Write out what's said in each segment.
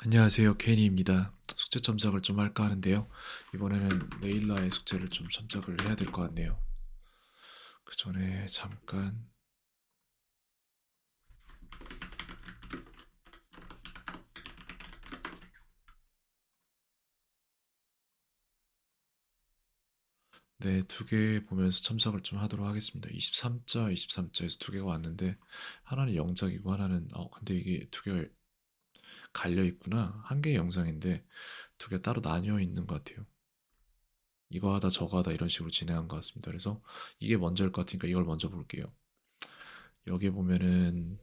안녕하세요. 케이니입니다. 숙제 첨삭을 좀 할까 하는데요. 이번에는 네일라의 숙제를 좀 첨삭을 해야 될 것 같네요. 그 전에 잠깐 네, 두 개 보면서 첨삭을 좀 하도록 하겠습니다. 23자, 23자에서 두 개가 왔는데 하나는 영작이고 하나는 어 근데 이게 두 개가 갈려 있구나. 한 개의 영상인데 두 개 따로 나뉘어 있는 것 같아요. 이거 하다 저거 하다 이런 식으로 진행한 것 같습니다. 그래서 이게 먼저일 것 같으니까 이걸 먼저 볼게요. 여기 보면은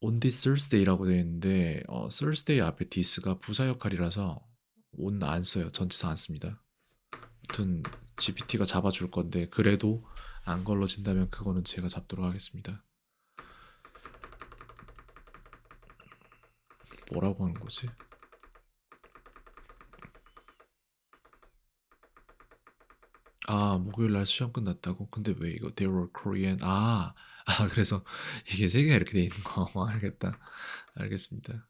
on this Thursday라고 되어 있는데 어, Thursday 앞에 this가 부사 역할이라서 on 안 써요. 전치사 안 씁니다. 아무튼 GPT가 잡아줄 건데 그래도 안 걸러진다면 그거는 제가 잡도록 하겠습니다. 뭐라고 하는 거지? 아, 목요일 날 시험 끝났다고? 근데 왜 이거 they were Korean? 아, 아 그래서 이게 세 개가 이렇게 돼 있는 거 어, 알겠다. 알겠습니다.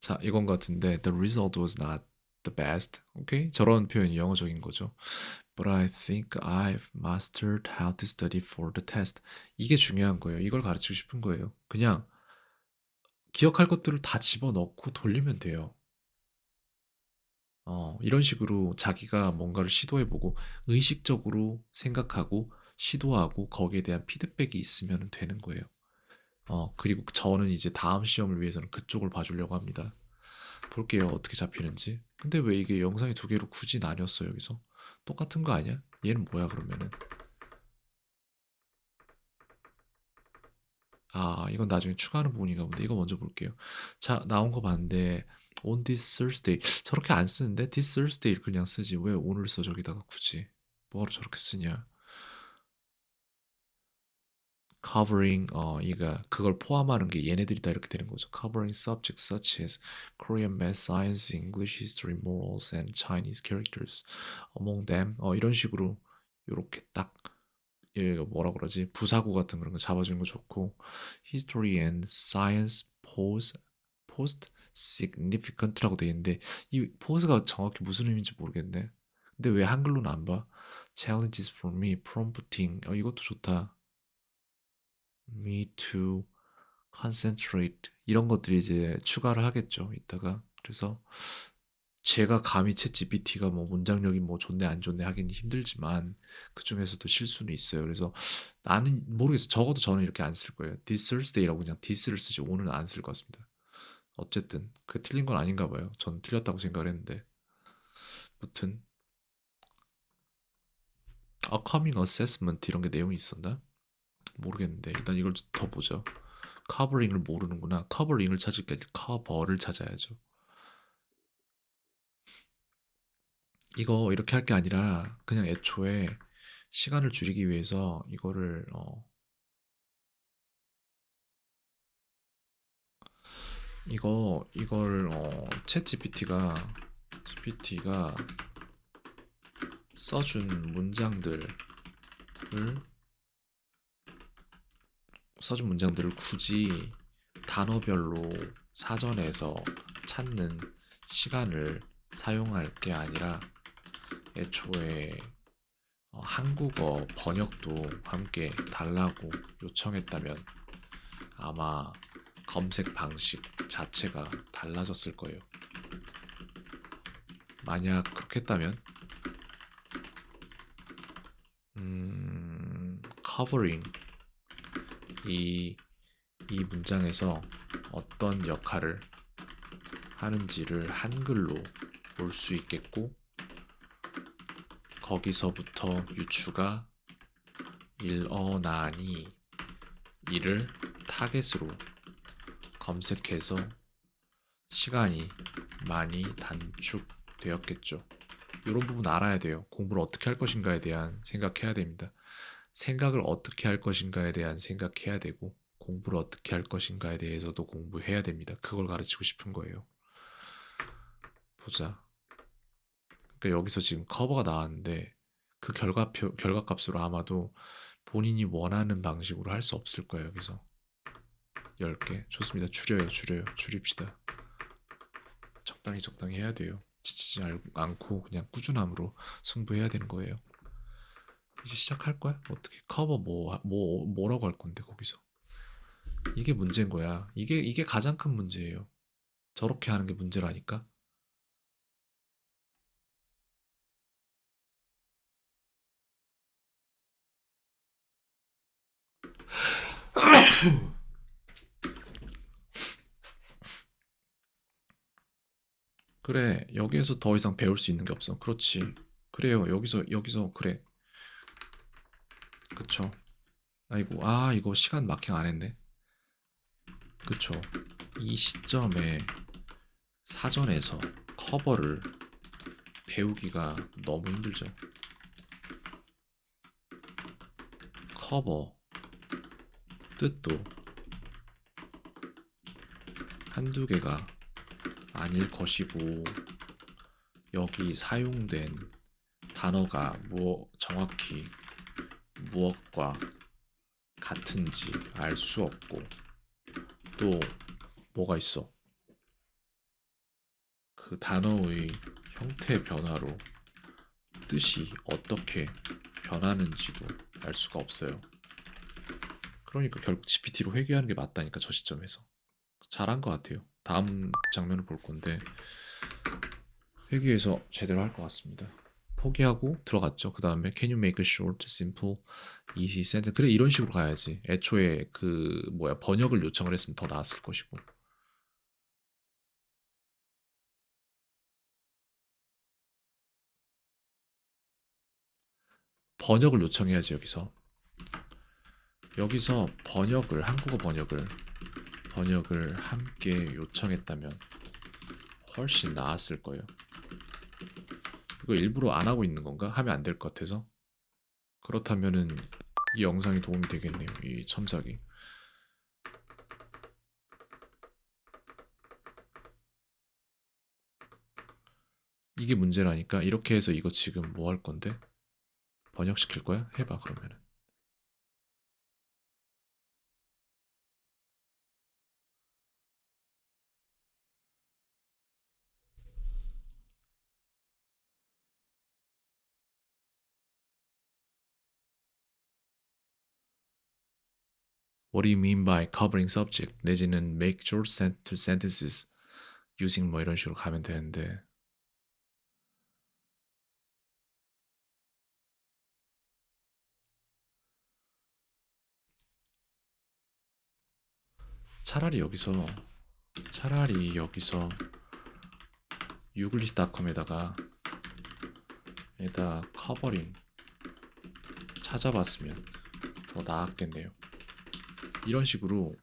자, 이건 것 같은데 the result was not the best. 오케이? 저런 표현이 영어적인 거죠. But I think I've mastered how to study for the test. 이게 중요한 거예요. 이걸 가르치고 싶은 거예요. 그냥 기억할 것들을 다 집어넣고 돌리면 돼요. 어, 이런 식으로 자기가 뭔가를 시도해보고 의식적으로 생각하고 시도하고 거기에 대한 피드백이 있으면 되는 거예요. 어, 그리고 저는 이제 다음 시험을 위해서는 그쪽을 봐주려고 합니다. 볼게요. 어떻게 잡히는지. 근데 왜 이게 영상이 두 개로 굳이 나뉘었어, 여기서? 똑같은 거 아니야? 얘는 뭐야, 그러면은? 아, 이건 나중에 추가하는 부분인가 본데. 이거 먼저 볼게요. 자, 나온 거 봤는데, on this Thursday. 저렇게 안 쓰는데, this Thursday 그냥 쓰지. 왜 오늘 써, 저기다가 굳이? 뭐하러 저렇게 쓰냐? Covering 어 이가 그걸 포함하는 게 얘네들이 다 이렇게 되는 거죠. covering subjects such as Korean math, science, English, history, morals, and Chinese characters among them 어 이런 식으로 이렇게 딱 얘가 뭐라 그러지 부사구 같은 그런 거 잡아주는 거 좋고 history and science pose post significant라고 돼 있는데 이 pose가 정확히 무슨 의미인지 모르겠네. 근데 왜 한글로는 안 봐? challenges for me, prompting 어 이것도 좋다. Me to concentrate 이런 것들이 이제 추가를 하겠죠. 이따가 그래서 제가 감히 챗 GPT가 뭐 문장력이 뭐 좋네 안 좋네 하긴 힘들지만 그 중에서도 실수는 있어요. 그래서 나는 모르겠어. 적어도 저는 이렇게 안 쓸 거예요. This Thursday라고 그냥 this를 쓰지 오늘은 안 쓸 것 같습니다. 어쨌든 그 틀린 건 아닌가 봐요. 저는 틀렸다고 생각을 했는데. 무튼 a coming assessment 이런 게 내용이 있었나? 모르겠는데 일단 이걸 더 보죠. 커버링을 모르는구나. 커버링을 찾을 게 아니라 커버를 찾아야죠. 이거 이렇게 할 게 아니라 그냥 애초에 시간을 줄이기 위해서 이거를 어 이거 이걸 어 챗 GPT가 GPT가 써준 문장들을 써준 문장들을 굳이 단어별로 사전에서 찾는 시간을 사용할 게 아니라 애초에 어, 한국어 번역도 함께 달라고 요청했다면 아마 검색 방식 자체가 달라졌을 거예요. 만약 그렇게 했다면 음, covering 이, 이 문장에서 어떤 역할을 하는지를 한글로 볼 수 있겠고 거기서부터 유추가 일어나니 이를 타겟으로 검색해서 시간이 많이 단축되었겠죠. 이런 부분 알아야 돼요. 공부를 어떻게 할 것인가에 대한 생각해야 됩니다. 생각을 어떻게 할 것인가에 대한 생각해야 되고 공부를 어떻게 할 것인가에 대해서도 공부해야 됩니다. 그걸 가르치고 싶은 거예요. 보자. 그러니까 여기서 지금 커버가 나왔는데 그 결과표 결과값으로 아마도 본인이 원하는 방식으로 할 수 없을 거예요. 여기서 10개 좋습니다. 줄여요. 줄여요. 줄입시다. 적당히 적당히 해야 돼요. 지치지 알- 않고 그냥 꾸준함으로 승부해야 되는 거예요. 이제 시작할 거야? 어떻게 커버 뭐, 뭐 뭐라고 할 건데 거기서 이게 문제인 거야. 이게 이게 가장 큰 문제예요. 저렇게 하는 게 문제라니까. 그래 여기에서 더 이상 배울 수 있는 게 없어. 그렇지. 그래요. 여기서 여기서 그래. 그쵸. 아이고 아 이거 시간 마킹 안 했네. 그쵸. 이 시점에 사전에서 커버를 배우기가 너무 힘들죠. 커버 뜻도 한두 개가 아닐 것이고 여기 사용된 단어가 무엇 정확히 무엇과 같은지 알 수 없고 또 뭐가 있어 그 단어의 형태 변화로 뜻이 어떻게 변하는지도 알 수가 없어요. 그러니까 결국 GPT로 회귀하는 게 맞다니까 저 시점에서 잘한 것 같아요. 다음 장면을 볼 건데 회귀해서 제대로 할 것 같습니다. 포기하고 들어갔죠. 그 다음에 Can you make a short, simple, easy sentence? 그래 이런 식으로 가야지. 애초에 그 뭐야 번역을 요청을 했으면 더 나았을 것이고. 번역을 요청해야지 여기서. 여기서 번역을 한국어 번역을 번역을 함께 요청했다면 훨씬 나았을 거예요. 이거 일부러 안 하고 있는 건가? 하면 안 될 것 같아서. 그렇다면은 이 영상이 도움이 되겠네요. 이 첨삭이. 이게 문제라니까 이렇게 해서 이거 지금 뭐 할 건데? 번역시킬 거야? 해봐 그러면은. What do you mean by covering subject? 내지는 make short sen- sentences using 뭐 이런 식으로 가면 되는데 차라리 여기서 차라리 여기서 유글리닷컴에다가 에다 커버링 찾아봤으면 더 나았겠네요. 이런 식으로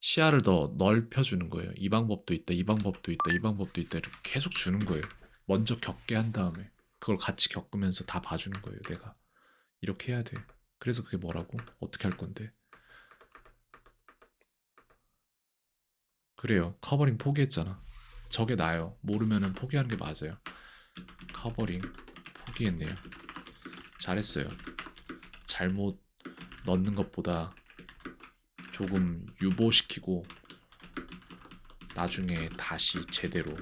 시야를 더 넓혀주는 거예요. 이 방법도 있다, 이 방법도 있다, 이 방법도 있다 이렇게 계속 주는 거예요. 먼저 겪게 한 다음에 그걸 같이 겪으면서 다 봐주는 거예요. 내가 이렇게 해야 돼. 그래서 그게 뭐라고? 어떻게 할 건데? 그래요. 커버링 포기했잖아. 저게 나요. 모르면은 포기하는 게 맞아요. 커버링 포기했네요. 잘했어요. 잘못 넣는 것보다 조금 유보시키고 나중에 다시 제대로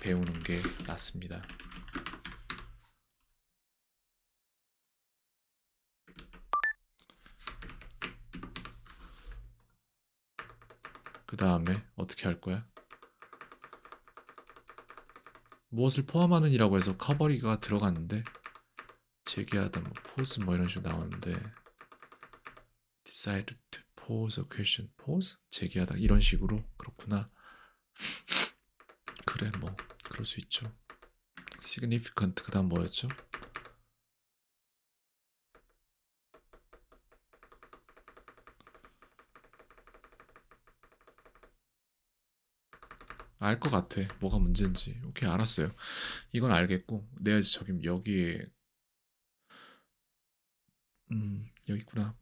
배우는 게 낫습니다. 그 다음에 어떻게 할 거야? 무엇을 포함하는이라고 해서 커버리가 들어갔는데 제기하다 뭐 pose 뭐 이런 식으로 나오는데 decide to pose a question. pose? 제기하다. 이런 식으로? 그렇구나. 그래 뭐. 그럴 수 있죠. significant 그 다음 뭐였죠? 알것 같아. 뭐가 문제인지. 오케이 알았어요. 이건 알겠고 내가 저기 여기에 음 여기 있구나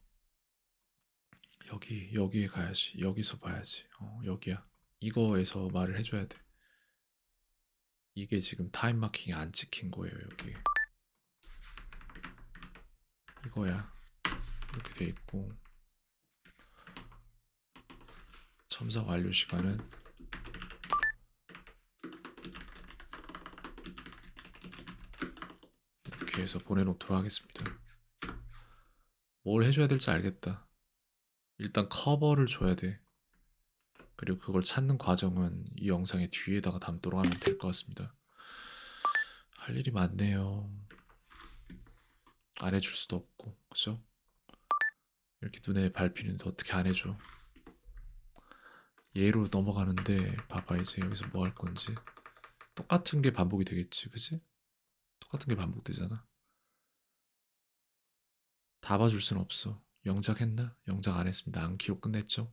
여기 여기에 가야지 여기서 봐야지 어 여기야 이거에서 말을 해줘야 돼 이게 지금 타임 마킹이 안 찍힌 거예요, 여기. 이거야. 이렇게 돼 있고. 첨삭 완료 시간은 이렇게 해서 보내놓도록 하겠습니다. 뭘 해줘야 될지 알겠다. 일단 커버를 줘야 돼. 그리고 그걸 찾는 과정은 이 영상의 뒤에다가 담도록 하면 될 것 같습니다. 할 일이 많네요. 안 해줄 수도 없고, 그죠? 이렇게 눈에 밟히는데 어떻게 안 해줘? 얘로 넘어가는데 봐봐 이제 여기서 뭐 할 건지 똑같은 게 반복이 되겠지, 그지? 똑같은 게 반복되잖아. 다 봐줄 순 없어. 영작 했나? 영작 안 했습니다. 안키로 끝냈죠.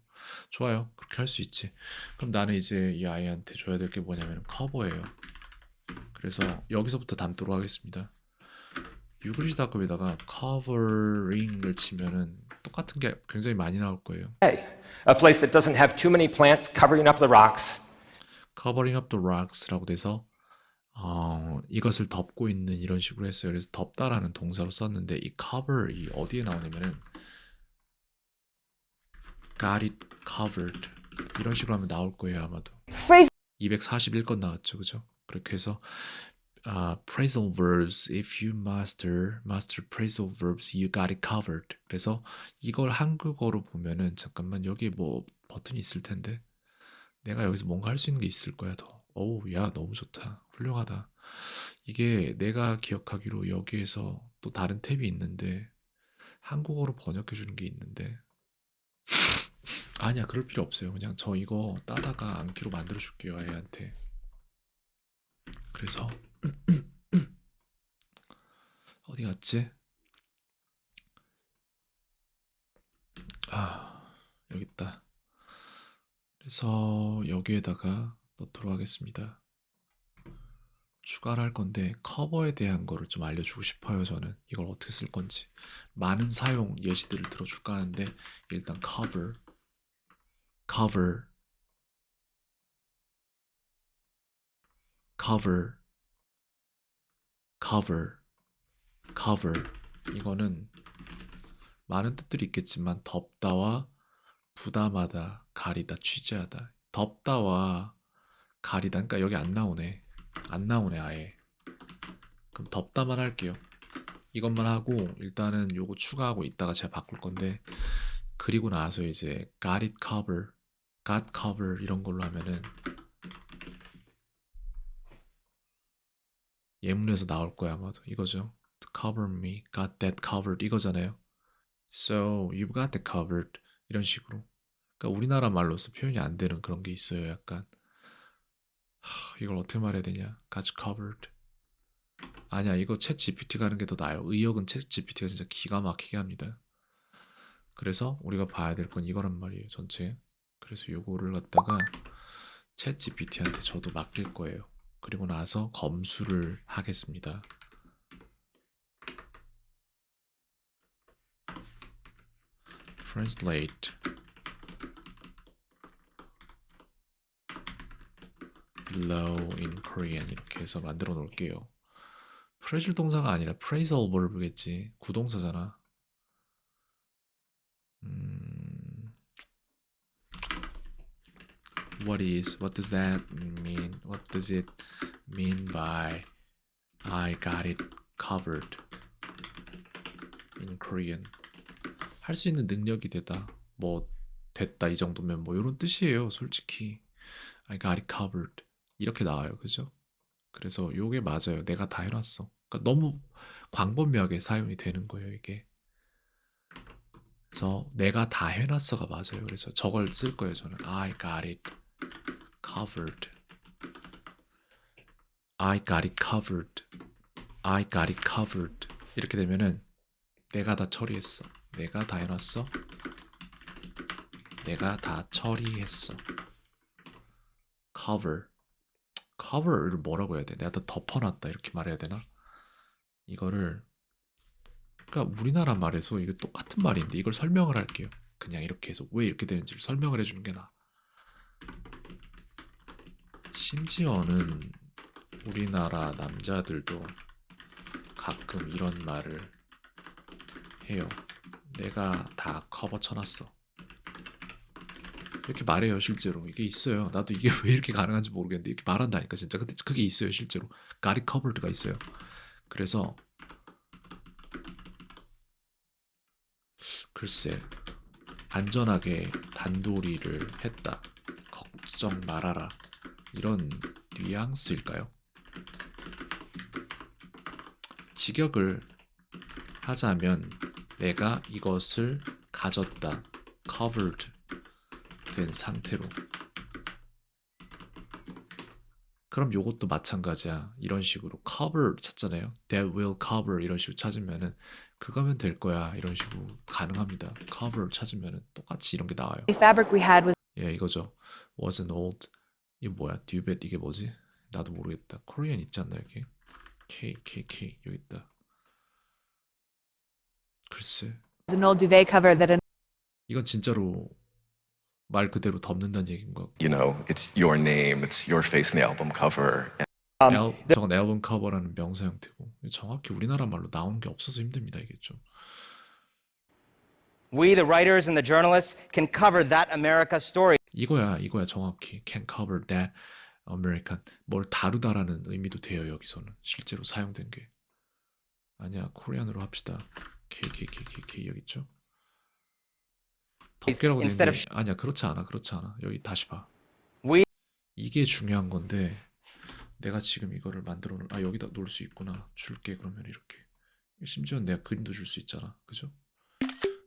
좋아요. 그렇게 할 수 있지. 그럼 나는 이제 이 아이한테 줘야 될 게 뭐냐면 커버예요. 그래서 여기서부터 담도록 하겠습니다. 유그리시다급에다가 covering을 치면은 똑같은 게 굉장히 많이 나올 거예요. Hey, a place that doesn't have too many plants covering up the rocks. covering up the rocks라고 돼서 어, 이것을 덮고 있는 이런 식으로 했어요. 그래서 덮다라는 동사로 썼는데 이 cover 이 어디에 나오냐면은 got it covered 이런 식으로 하면 나올 거예요 아마도. 241건 나왔죠, 그죠? 그렇게 해서 아, phrasal verbs if you master master phrasal verbs you got it covered. 그래서 이걸 한국어로 보면은 잠깐만 여기 뭐 버튼이 있을 텐데 내가 여기서 뭔가 할 수 있는 게 있을 거야 더. 어우 야 너무 좋다 훌륭하다. 이게 내가 기억하기로 여기에서 또 다른 탭이 있는데 한국어로 번역해 주는 게 있는데 아니야 그럴 필요 없어요. 그냥 저 이거 따다가 암기로 만들어 줄게요 애한테. 그래서 어디 갔지? 아 여기 있다. 그래서 여기에다가 넣도록 하겠습니다. 추가를 할 건데 커버에 대한 거를 좀 알려주고 싶어요. 저는 이걸 어떻게 쓸 건지 많은 사용 예시들을 들어줄까 하는데 일단 cover, cover, cover, cover, cover 이거는 많은 뜻들이 있겠지만 덮다와 부담하다, 가리다, 취재하다. 덮다와 가리다. 그러니까 여기 안 나오네. 안 나오네 아예. 그럼 덮다만 할게요. 이것만 하고 일단은 요거 추가하고 이따가 제가 바꿀 건데 그리고 나서 이제 got it cover, got cover 이런 걸로 하면은 예문에서 나올 거야 아마도 이거죠. Cover me, got that covered 이거잖아요. So you've got that covered 이런 식으로. 그러니까 우리나라 말로서 표현이 안 되는 그런 게 있어요. 약간 하, 이걸 어떻게 말해야 되냐? you covered. 아니야 이거 챗 GPT가 하는 게 더 나아요. 의역은 챗 GPT가 진짜 기가 막히게 합니다. 그래서 우리가 봐야 될 건 이거란 말이에요. 전체. 그래서 요거를 갖다가 챗 GPT한테 저도 맡길 거예요. 그리고 나서 검수를 하겠습니다. translate below in Korean 이렇게 해서 만들어 놓을게요. 프레줄 동사가 아니라 phrasal verb겠지. 구동사잖아. 음, what is, what does that mean? What does it mean by I got it covered in Korean? 할 수 있는 능력이 되다. 뭐 됐다 이 정도면 뭐 이런 뜻이에요. 솔직히 I got it covered 이렇게 나와요. 그죠? 그래서 요게 맞아요. 내가 다 해놨어. 그러니까 너무 광범위하게 사용이 되는 거예요. 이게. 그래서 내가 다 해놨어가 맞아요. 그래서 저걸 쓸 거예요. 저는 I got it covered. I got it covered. I got it covered. 이렇게 되면은 내가 다 처리했어. 내가 다 해놨어. 내가 다 처리했어. cover. Cover를 뭐라고 해야 돼? 내가 다 덮어놨다 이렇게 말해야 되나? 이거를 그러니까 우리나라 말에서 이게 똑같은 말인데 이걸 설명을 할게요. 그냥 이렇게 해서 왜 이렇게 되는지를 설명을 해주는 게 나아. 심지어는 우리나라 남자들도 가끔 이런 말을 해요. 내가 다 커버 쳐놨어. 이렇게 말해요, 실제로. 이게 있어요. 나도 이게 왜 이렇게 가능한지 모르겠는데 이렇게 말한다니까 진짜. 근데 그게 있어요, 실제로. 가리 커버드가 있어요. 그래서 글쎄 안전하게 단도리를 했다. 걱정 말아라. 이런 뉘앙스일까요? 직역을 하자면 내가 이것을 가졌다. covered 된 상태로. 그럼 요것도 마찬가지야. 이런 식으로 cover 찾잖아요. That will cover 이런 식으로 찾으면은 그거면 될 거야. 이런 식으로 가능합니다. cover 찾으면은 똑같이 이런 게 나와요. The fabric we had was 예, 이거죠. wasn't old. 이게 뭐야? 듀벳 이게 뭐지? 나도 모르겠다. 코리안 있지 않나 여기? K K K 여기 있다. 글쎄, an old duvet cover that an 이건 진짜로 말 그대로 덮는다는 얘기인 것 같고. you know, it's your name, it's your face in the album cover. Um, 앨, 저건 앨범 커버라는 명사 형태고 정확히 우리나라 말로 나온 게 없어서 힘듭니다 이게 좀. We, the writers and the journalists, can cover that America story. 이거야 이거야 정확히 can cover that American 뭘 다루다라는 의미도 돼요 여기서는 실제로 사용된 게 아니야 코리안으로 합시다 K K K K K 여기 있죠 덮개라고 Instead 되는데 아니야 그렇지 않아 그렇지 않아. 여기 다시 봐. We, 이게 중요한 건데 내가 지금 이거를 만들어 놓... 아 여기다 놓을 수 있구나. 줄게 그러면 이렇게. 심지어 내가 그림도 줄 수 있잖아. 그죠?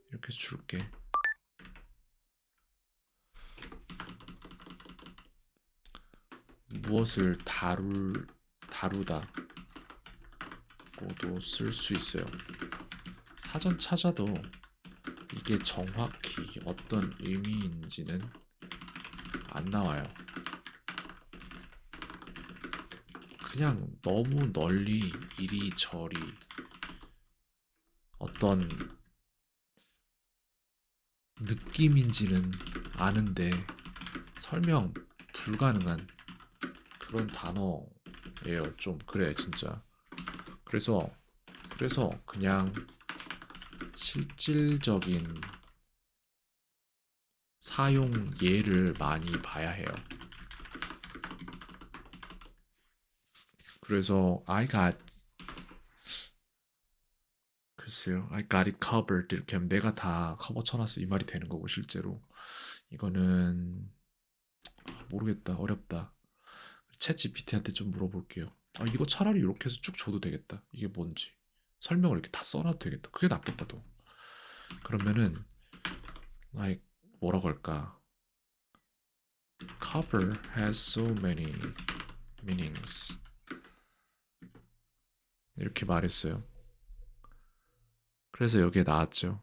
이렇게 줄게. 무엇을 다룰 다루다 고도 쓸 수 있어요. 사전 찾아도 이게 정확히 어떤 의미인지는 안 나와요. 그냥 너무 널리 이리저리 어떤 느낌인지는 아는데 설명 불가능한 그런 단어예요. 좀 그래 진짜. 그래서 그래서 그냥 실질적인 사용 예를 많이 봐야 해요. 그래서 I got 글쎄요, I got it covered 이렇게 하면 내가 다 커버 쳐놨어 이 말이 되는 거고 실제로 이거는 아, 모르겠다 어렵다. 챗 GPT한테 좀 물어볼게요. 아 이거 차라리 이렇게 해서 쭉 줘도 되겠다. 이게 뭔지 설명을 이렇게 다 써놔도 되겠다. 그게 낫겠다 도 그러면은 like 뭐라고 할까? Cover has so many meanings. 이렇게 말했어요. 그래서 여기에 나왔죠.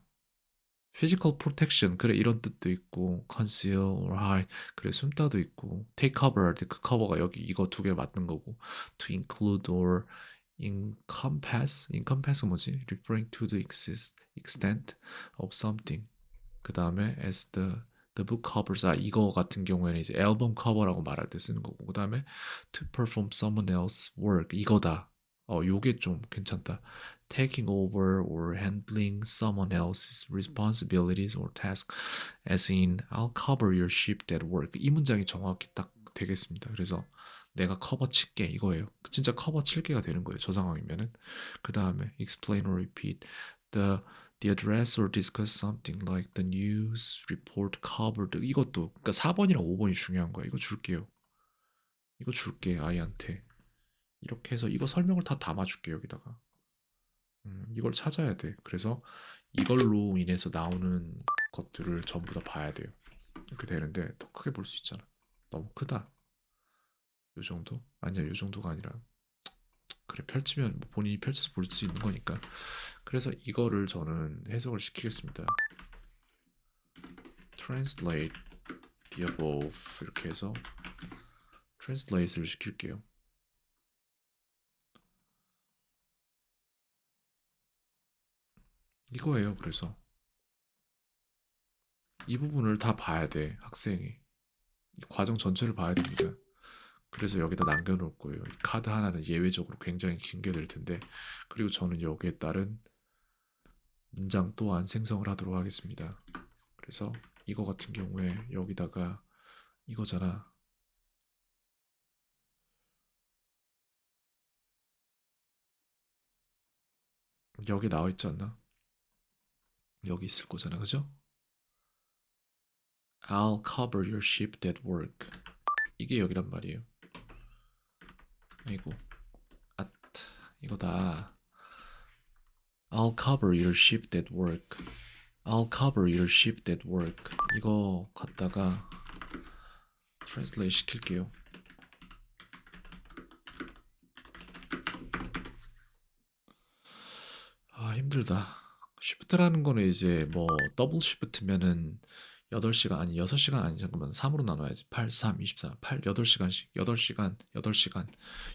Physical protection 그래 이런 뜻도 있고 conceal or hide 그래 숨다도 있고 take cover 그 커버가 여기 이거 두 개 맞는 거고 to include or encompass encompass 뭐지 referring to the exist, extent of something 그 다음에 as the the book covers 아 이거 같은 경우에는 이제 앨범 커버라고 말할 때 쓰는 거고 그 다음에 to perform someone else's work 이거다 어 요게 좀 괜찮다 taking over or handling someone else's responsibilities or tasks as in I'll cover your shift at work 이 문장이 정확히 딱 되겠습니다 그래서 내가 커버 칠게 이거예요. 진짜 커버 칠게가 되는 거예요 저 상황이면은. 그 다음에 explain or repeat the the address or discuss something like the news report covered. 이것도 그러니까 4번이랑 5번이 중요한 거야. 이거 줄게요. 이거 줄게 아이한테. 이렇게 해서 이거 설명을 다 담아줄게 여기다가. 음, 이걸 찾아야 돼. 그래서 이걸로 인해서 나오는 것들을 전부 다 봐야 돼요. 이렇게 되는데 더 크게 볼 수 있잖아. 너무 크다 요 정도? 아니야 요 정도가 아니라. 그래 펼치면 뭐 본인이 펼쳐서 볼 수 있는 거니까. 그래서 이거를 저는 해석을 시키겠습니다. Translate the above 이렇게 해서 translate를 시킬게요. 이거예요 그래서. 이 부분을 다 봐야 돼 학생이. 이 과정 전체를 봐야 됩니다 그래서 여기다 남겨놓을 거예요. 이 카드 하나는 예외적으로 굉장히 긴 게 될 텐데 그리고 저는 여기에 따른 문장 또한 생성을 하도록 하겠습니다. 그래서 이거 같은 경우에 여기다가 이거잖아. 여기 나와 있지 않나? 여기 있을 거잖아, 그죠? I'll cover your ship that work. 이게 여기란 말이에요. 아이고, 앗, 이거다. I'll cover your ship that work. I'll cover your ship that work. 이거 갖다가 translate 시킬게요. 아, 힘들다. 쉬프트라는 거는 이제 뭐 더블 쉬프트면은 8시간 아니 6시간 아니 잠깐만. 3으로 나눠야지. 8, 3, 24, 8, 8시간씩. 8시간, 8시간.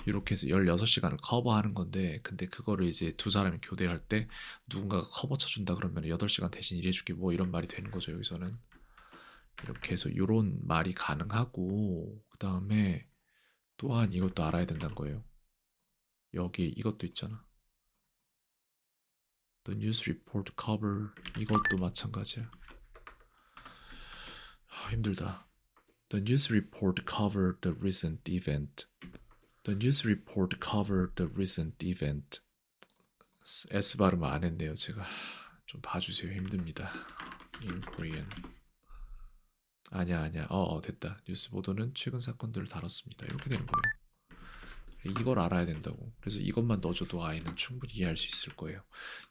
이렇게 해서 16시간을 커버하는 건데 근데 그거를 이제 두 사람이 교대할 때 누군가가 커버 쳐준다 그러면 8시간 대신 일해줄게 뭐 이런 말이 되는 거죠 여기서는. 이렇게 해서 요런 말이 가능하고 그 다음에 또한 이것도 알아야 된다는 거예요. 여기 이것도 있잖아. The news report cover. 이것도 마찬가지야. 아, 힘들다. The news report covered the recent event. The news report covered the recent event. S, 발음 안 했네요, 제가. 좀 봐주세요. 힘듭니다. In Korean. 아니야, 아니야. 어, 어, 됐다. 뉴스 보도는 최근 사건들을 다뤘습니다. 이렇게 되는 거예요. 이걸 알아야 된다고. 그래서 이것만 넣어줘도 아이는 충분히 이해할 수 있을 거예요.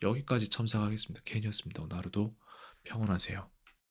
여기까지 첨삭하겠습니다. 캔이었습니다. 오늘 하루도 평온하세요.